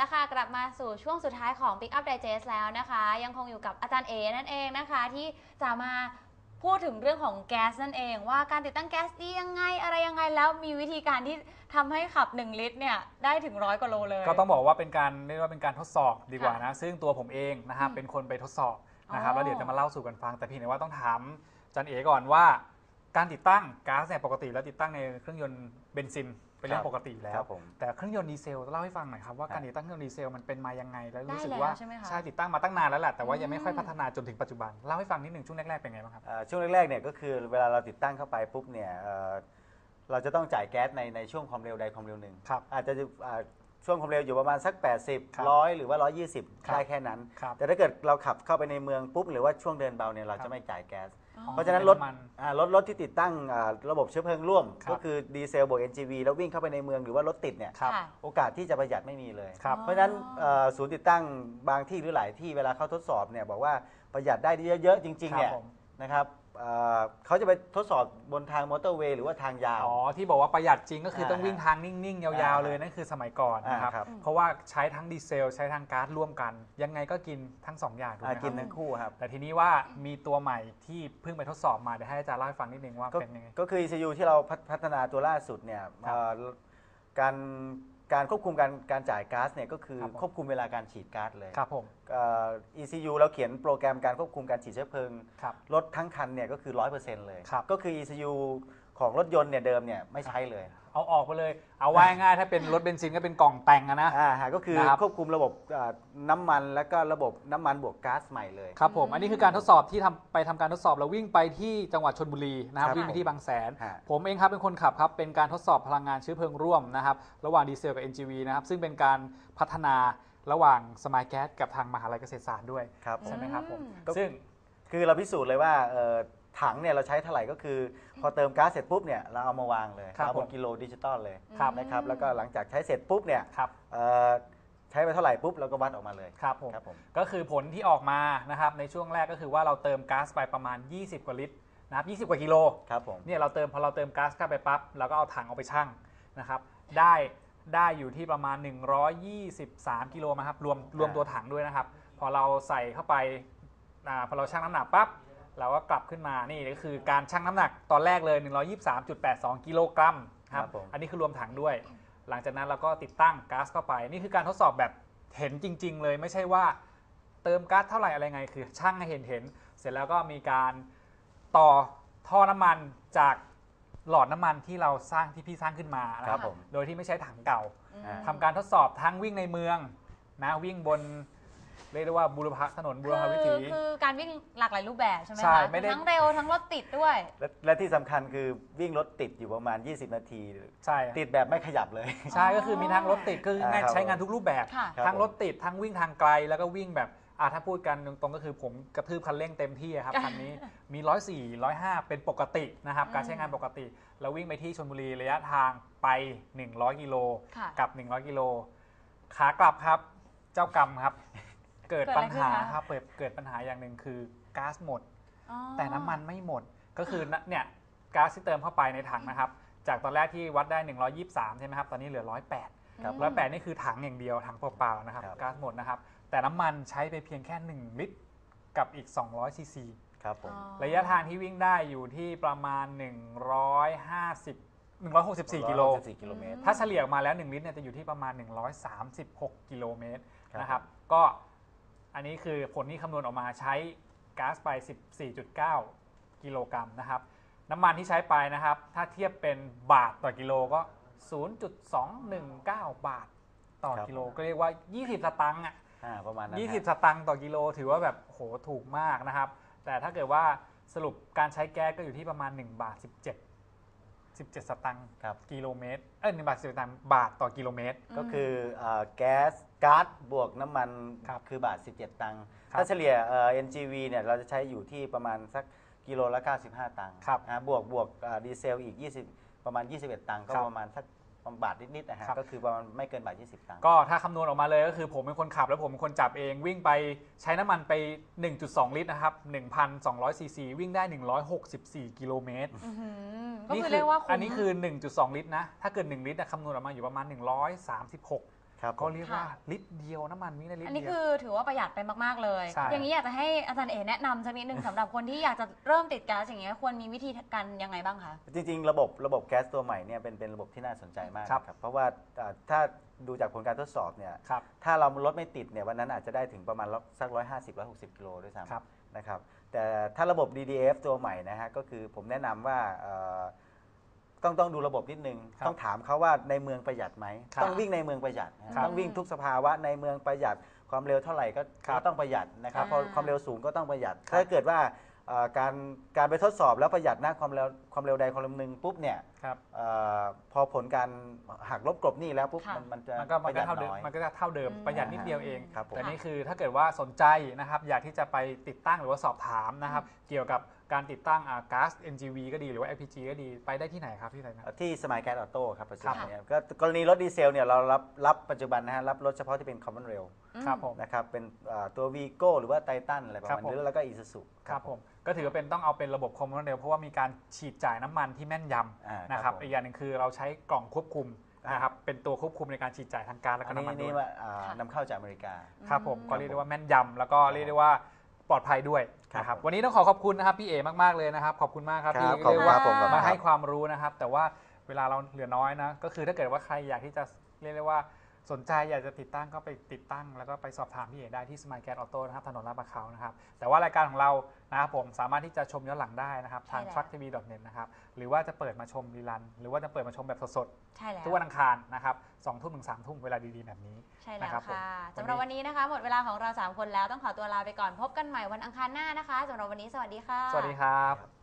แล้วค่ะกลับมาสู่ช่วงสุดท้ายของ Pick Up Digest แล้วนะคะ ยังคงอยู่กับอาจารย์เอนั่นเองนะคะ ที่จะมาพูดถึงเรื่องของแก๊สนั่นเอง ว่าการติดตั้งแก๊สดียังไงอะไรยังไงแล้วมีวิธีการที่ทำให้ขับ 1 ลิตรเนี่ยได้ถึงร้อยกว่าโลเลย ก็ต้องบอกว่าเป็นการเรียกว่าเป็นการทดสอบดีกว่าค่ะนะ ซึ่งตัวผมเองนะครับอืมเป็นคนไปทดสอบนะครับอ๋อแล้วเดี๋ยวจะมาเล่าสู่กันฟัง แต่เพียงแต่ว่าต้องถามอาจันเอก่อนว่า การติดตั้งก๊าซเนี่ยปกติแล้วติดตั้งในเครื่องยนต์เบนซิน เป็นเรื่องครับปกติอยู่แล้ควรับผม แต่เครื่องยนต์ดีเซลเล่าให้ฟังหน่อยครับว่าครับการติดตั้งเครื่องยนต์ดีเซลมันเป็นมายังไง แล้วได้รู้สึกแล้วว่าใช่ไหมคะใช่ติดตั้งมาตั้งนานแล้วแหละแต่ว่ายังไม่ค่อยอืม พัฒนาจนถึงปัจจุบันเล่าให้ฟังนิดหนึ่งช่วงแรกๆเป็นไงบ้างครับอ่าช่วงแรกๆเนี่ยก็คือเวลาเราติดตั้งเข้าไปปุ๊บเนี่ยเอ่อเราจะต้องจ่ายแก๊สในในช่วงความเร็วใดความเร็วหนึ่งครับอาจจะอ่าช่วงความเร็วอยู่ประมาณสักครับ80 100 หรือว่า 120 ครับ ได้แค่นั้น ครับ แต่ถ้าเกิดเราขับเข้าไปในเมืองปุ๊บหรือว่าช่วงเดินเบาเนี่ยเราครับจะไม่จ่ายแก๊สอ๋อ เพราะฉะนั้นรถน้ำมันอ่ารถรถที่ติดตั้งอ่าระบบเชื้อเพลิงร่วม ครับก็คือดีเซลบวก NGV แล้ววิ่งเข้าไปในเมืองหรือว่ารถติดเนี่ยครับ ค่ะโอกาสที่จะประหยัดไม่มีเลย ครับ เพราะฉะนั้นเอ่อศูนย์ติดตั้งบางที่หรือหลายที่เวลาเขาทดสอบเนี่ยบอกว่าประหยัดได้เยอะๆจริงๆเนี่ยครับผม นะครับ เอ่อเขาจะไปทดสอบบนทางมอเตอร์เวย์หรือว่าทางยาว อ๋อที่บอกว่าประหยัดจริงก็คืออ่าต้องวิ่งทางนิ่งๆ ยาวๆเลยนั่นคือสมัยก่อนนะครับอ่าครับ เพราะว่าใช้ทั้งดีเซล ใช้ทั้งก๊าซร่วมกัน ยังไงก็กินทั้งสองอย่างถูกไหอ่ามคกิรันบทั้งคู่ครับ แต่ทีนี้ว่ามีตัวใหม่ที่เพิ่งไปทดสอบมาเดี๋ยวให้อาจารย์เล่าให้ฟังนิดนึงว่าก็เป็นยังไง ก็คือ ECU ที่เราพัฒพัฒนาตัวล่าสุดเนี่ยครับ เอ่อการ การควบคุมการการจ่ายก๊าซเนี่ยก็คือครับผม ควบคุมเวลาการฉีดก๊าซเลยครับผมเอ่อ ECU เราเขียนโปรแกรมการควบคุมการฉีดเชื้อเพลิง ครับ รถทั้งคันเนี่ยก็คือ 100%เลย ครับก็คือ ECU ของรถยนต์เนี่ยเดิมเนี่ยไม่ใช้เลยเอาออกไปเลย เอาไว้ง่ายๆถ้าเป็นรถเบนซินก็เป็นกล่องแต่งอะนะ อ่าฮะก็คือนะครับ ควบคุมระบบอ่าน้ำมันแล้วก็ระบบน้ำมันบวกก๊าซใหม่เลย ครับผม อันนี้คือการทดสอบที่ทำไปทำการทดสอบแล้ววิ่งไปที่จังหวัดชนบุรีนะครับครับวิ่งไปที่บางแสน ฮะ ผมเองครับเป็นคนขับครับ เป็นการทดสอบพลังงานเชื้อเพลิงร่วมนะครับ ระหว่างดีเซลกับ NGV นะครับ ซึ่งเป็นการพัฒนาระหว่างสมายแก๊สกับทางมหาลัยเกษตรศาสตร์ด้วย ครับใช่ไหมครับผม อืม ซึ่ง คือเราพิสูจน์เลยว่าเอ่อ ถังเนี่ยเราใช้เท่าไหร่ก็คือ พอเติมก๊าซเสร็จปุ๊บเนี่ยเราเอามาวางเลยครับเอาบผนมกิโลดิจิตอลเลยครับนะครับแล้วก็หลังจากใช้เสร็จปุ๊บเนี่ยครับ เอ่อใช้ไปเท่าไหร่ปุ๊บเราก็วัดออกมาเลยครับผม ครับผม ก็คือผลที่ออกมานะครับในช่วงแรกก็คือว่าเราเติมก๊าซไปประมาณ 20 กว่าลิตรนะครับ20 กว่ากิโลครับผม เนี่ยเราเติมพอเราเติมก๊าซเข้าไปปั๊บเราก็เอาถังเอาไปชั่งนะครับได้ได้อยู่ที่ประมาณ 123 กิโลนะครับรวมรวมตัวถังด้วยนะครับ พอเราใส่เข้าไปอาพอเราชั่งน้ำหนักปั๊บ เราก็กลับขึ้นมานี่ก็คือการชั่งน้ำหนักตอนแรกเลย 123.82 กิโลกรัมครับครับผม อันนี้คือรวมถังด้วย หลังจากนั้นเราก็ติดตั้งก๊าซเข้าไป นี่คือการทดสอบแบบเห็นจริง ๆ เลยไม่ใช่ว่าเติมก๊าซเท่าไหร่อะไรไง คือช่างให้เห็นเห็น เสร็จแล้วก็มีการต่อท่อน้ำมันจากหลอดน้ำมันที่เราสร้างที่พี่สร้างขึ้นมานะคครัรับบผม โดยที่ไม่ใช้ถังเก่าอ่าทำการทดสอบทั้งวิ่งในเมืองนะวิ่งบน เรียกได้ว่าบุรพถนนบุรพวิถี คือคือการวิ่งหลากหลายรูปแบบใช่ไหมใช่คะไม่ได้ ทั้งเร็วทั้งรถติดด้วย และและที่สำคัญคือวิ่งรถติดอยู่ประมาณ 20 นาที ใช่ติดแบบไม่ขยับเลย ใช่ก็คือมีทั้งรถติดก็คืออ่าครับใช้งานทุกรูปแบบ ค่ะ ครับทั้งรถติดทั้งวิ่งทางไกลแล้วก็วิ่งแบบอ่าถ้าพูดกันตรงๆก็คือผมกระทืบคันเร่งเต็มที่อะครับ คันนี้มี 104 105 เป็นปกตินะครับอืมการใช้งานปกติ แล้ววิ่งไปที่ชลบุรีระยะทางไป 100 กิโล ค่ะกับ 100 กิโล ขากลับครับ เจ้ากรรมครับ เกิดเกิดอะไรปัญหาขึ้นคะครับเปิดเกิดปัญหาอย่างหนึ่งคือก๊าซหมด อ๋อ แต่น้ำมันไม่หมดก็คือนะเนี่ยก๊าซที่เติมเข้าไปในถังนะครับ จากตอนแรกที่วัดได้ 123 ใช่ไหมครับ ตอนนี้เหลือ 108 ครับ อืมร้อยแปดนี่คือถังอย่างเดียวถังเปล่าๆนะครับครับ ก๊าซหมดนะครับ แต่น้ำมันใช้ไปเพียงแค่ 1 ลิตรกับอีก 200 ซีซี ครับผมอ๋อระยะทางที่วิ่งได้อยู่ที่ประมาณ 150 164 กิโล 164กิโลเมตร ถ้าเฉลี่ยออกมาแล้ว 1 ลิตรเนี่ยจะอยู่ที่ประมาณ 136 กิโลเมตรครับนะครับ ก็ อันนี้คือผลที่คำนวณออกมาใช้ก๊าซไป 14.9 กิโลกรัมนะครับ น้ำมันที่ใช้ไปนะครับ ถ้าเทียบเป็นบาทต่อกิโลก็ 0.219 บาทต่อครับกิโล ก็เรียกว่า 20 สตังค์อะอ่าประมาณนั้น20ฮะสตังค์ต่อกิโล ถือว่าแบบโหถูกมากนะครับ แต่ถ้าเกิดว่าสรุปการใช้แก๊สก็อยู่ที่ประมาณ 1 บาท 17 17 สตังค์ครับ กิโลเมตร เอ้ย1บาท10สตังค์บาทต่อกิโลเมตร ก็คือเอ่อแก๊สก๊าซบวกน้ำมันครับคือบาท 17 ตังค์ครับถ้าเฉลี่ยเอ่อ NGV เนี่ยเราจะใช้อยู่ที่ประมาณสักกิโลละ 95 ตังค์ครับนะบวกบวกเอ่อดีเซลอีก 20 ประมาณ 21 ตังค์ก็ครับ ประมาณสัก บาทนิดๆนะฮะครับ ก็คือประมาณไม่เกินบาท20ตังค์ ก็ถ้าคำนวณออกมาเลยก็คือผมเป็นคนขับแล้วผมเป็นคนจับเองวิ่งไปใช้น้ำมันไป 1.2 ลิตรนะครับ1,200ซีซีวิ่งได้ 164 กิโลเมตรอื้อหือก็คือเรียกว่าคุ้มอันนี้คือ 1.2 ลิตรนะ ถ้าเกิด 1 ลิตรนะคำนวณออกมาอยู่ประมาณ 136 ครับก็เรียกว่าค่ะลิตรเดียวน้ำมันวิ่งได้ลิตอัรนนี้เดียวคือถือว่าประหยัดไปมาก ๆ เลย ใช่ อย่างนี้อยากจะให้อาจารย์เอแนะนำสักนิดนึงสำหรับคนที่อยากจะเริ่มติดแก๊สอย่างเงี้ยควรมีวิธีการยังไงบ้างคะ จริงๆ ระบบระบบแก๊สตัวใหม่เนี่ยเป็นเป็นระบบที่น่าสนใจมากครับนะครับ เพราะว่าอ่าถ้าดูจากผลการทดสอบเนี่ย ครับ ถ้าเรารถไม่ติดเนี่ยวันนั้นอาจจะได้ถึงประมาณสักร้อยห้าสิบร้อยหกสิบกิโลด้วยซ้ครับำนะครับแต่ถ้าระบบ DDF ตัวใหม่นะฮะก็คือผมแนะนำว่าเอ่อ ต้องต้องดูระบบนิดนึง ครับต้องถามเขาว่าในเมืองประหยัดไหม ครับต้องวิ่งในเมืองประหยัดนะฮะครับต้องวิ่งทุกสภาวะในเมืองประหยัดความเร็วเท่าไหร่ก็ครับก็ต้องประหยัดนะครับอ่าพอความเร็วสูงก็ต้องประหยัด ครับ ถ้าเกิดว่า เอ่อการการไปทดสอบแล้วประหยัดนะความเร็วความเร็วใดความเร็วหนึ่งปุ๊บเนี่ยครับ เออพอผลการหักลบกลบหนี้แล้วปุ๊บค่ะ มันมันจะมันก็ปมันระหก็ยัดเท่าเดิมน้อย มันก็จะเท่าเดิมอืมประหยัดนิดเดียวเองครับผม แต่นี่คือถ้าเกิดว่าสนใจนะครับอยากที่จะไปติดตั้งหรือว่าสอบถามนะครับ เกี่ยวกับการติดตั้งอ่าก๊าซ NGV ก็ดีหรือว่า LPG ก็ดีไปได้ที่ไหนครับที่ไหนนะ ที่สมัยแก๊สออโต้ครับปัจจุบันครับ เนี่ยก็กรณีรถดีเซลเนี่ยเรารับรับปัจจุบันนะฮะรับรถเฉพาะที่เป็น common rail ครับผม นะครับ เป็นอ่าตัว Vigo หรือว่าไททันอะไรประครัมาณบผมนี้แล้วก็อีซูซูครับผมก็ถือว่าเป็นต้องเอาเป็นระบบคอมมอนเดลเพราะว่ามีการฉีดจ่ายน้ำมันที่แม่นยอ่าำนะครับผมอีกอย่างหนึ่งคือเราใช้กล่องควบคุมอ่านนะครับเป็นตัวควบคุมในการฉีดจ่ายทางการและอัก็นนี้น้ำมันด้นี่วยว่าอ่าค่ะนำเข้าจากอเมริกา ครับผมอืมก็เรียกได้ว่าแม่นยำแล้วก็เรียกได้ว่าปลอดภัยด้วยนะครับครับวันนี้ต้องขอขอบคุณนะครับพี่เอมากๆเลยนะครับขอบคุณมากครับครับที่ขอบเรียคุกณว่าครับผมขอบคุณมาคให้รับความรู้นะครับ แต่ว่าเวลาเราเหลือน้อยนะ ก็คือถ้าเกิดว่าใครอยากที่จะเรียกได้ว่า สนใจอยากจะติดตั้งก็ไปติดตั้ง แล้วก็ไปสอบถามพี่เอได้ที่สม l ยแก s ออโต้นะครับถนนลาดประเขานะครับ แต่ว่ารายการของเรานะครับผมสามารถที่จะชมย้อนหลังได้นะครับ ทาง ใช่แล้ว trucktv.net นะครับ หรือว่าจะเปิดมาชมรีลัน หรือว่าจะเปิดมาชมแบบสดใช่แล้วๆทุกวันอังคารนะครับสองทุ่มถึงสามทุ่มเวลาดีๆแบบนี้ ใช่แล้วนะครับผม ค่ะวันนี้สำหรับวันนี้นะคะ หมดเวลาของเรา 3 คนแล้วต้องขอตัวลาไปก่อนพบกันใหม่วันอังคารหน้านะคะสำหรับวันนี้สวัสดีค่ะ สวัสดีครับ